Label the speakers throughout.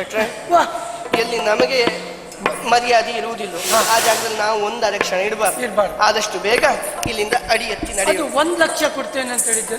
Speaker 1: ಭಟ್ರೆ
Speaker 2: ವಾ
Speaker 1: ಎಲ್ಲಿ ನಮಗೆ ಮರ್ಯಾದೆ ಇರುವುದಿಲ್ಲ. ಆ ಜಾಗದಲ್ಲಿ ನಾವು ಒಂದು ಅರಕ್ಷಣ ಇಡಬಾರ್ದು.
Speaker 2: ಇರಬಾರ್ದು
Speaker 1: ಆದಷ್ಟು ಬೇಗ ಇಲ್ಲಿಂದ ಅಡಿ ಎತ್ತಿ
Speaker 2: ನಡೆಯುವುದು
Speaker 1: ಒಂದು
Speaker 2: ಒಂದ್ ಲಕ್ಷ ಕೊಡ್ತೇನೆ ಅಂತ ಹೇಳಿದ್ದೆ.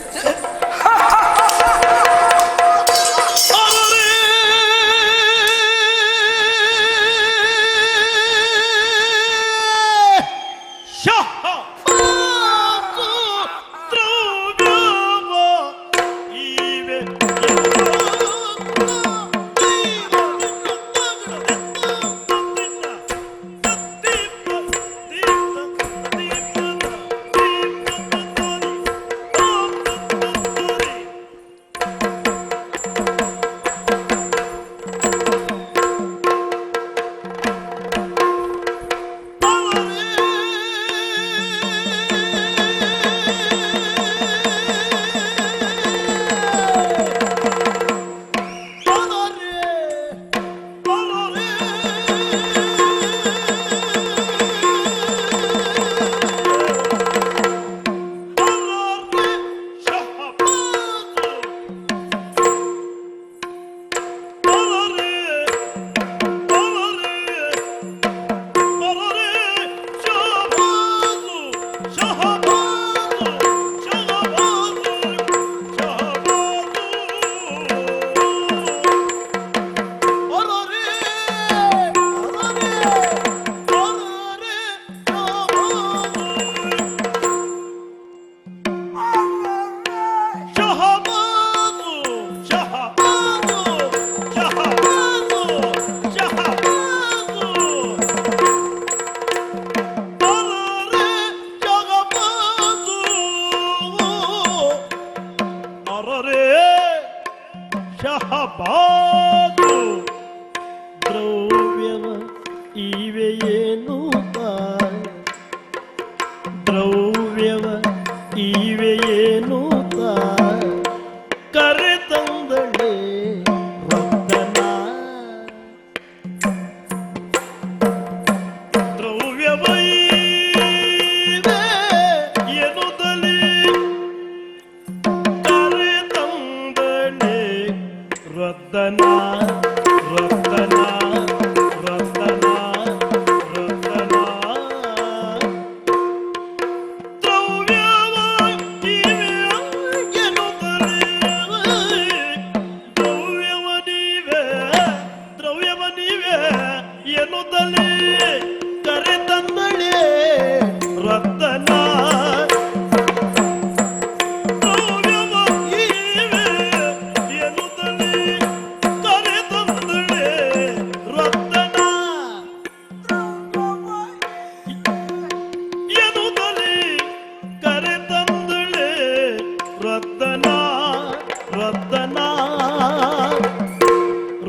Speaker 3: ಶಹಬಾದು ದ್ರವ್ಯವ ಇವೆಯೇನು ತಾಯ? ದ್ರವ್ಯವ ಇವೆಯೇನು ತಾಯ? ಕರೆ ربنا ربنا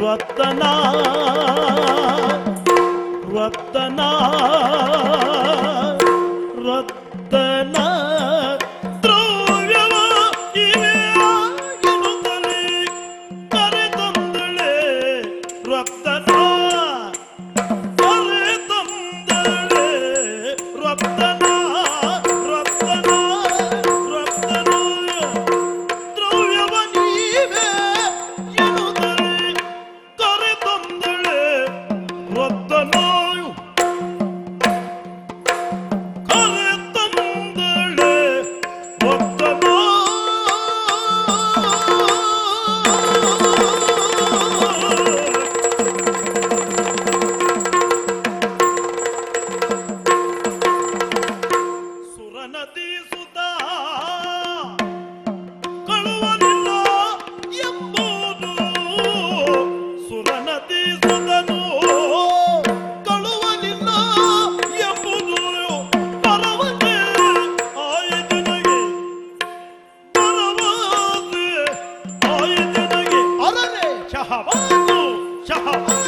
Speaker 3: ರತ್ತನ ರತ್ತನ শাহবাজ শাহবাজ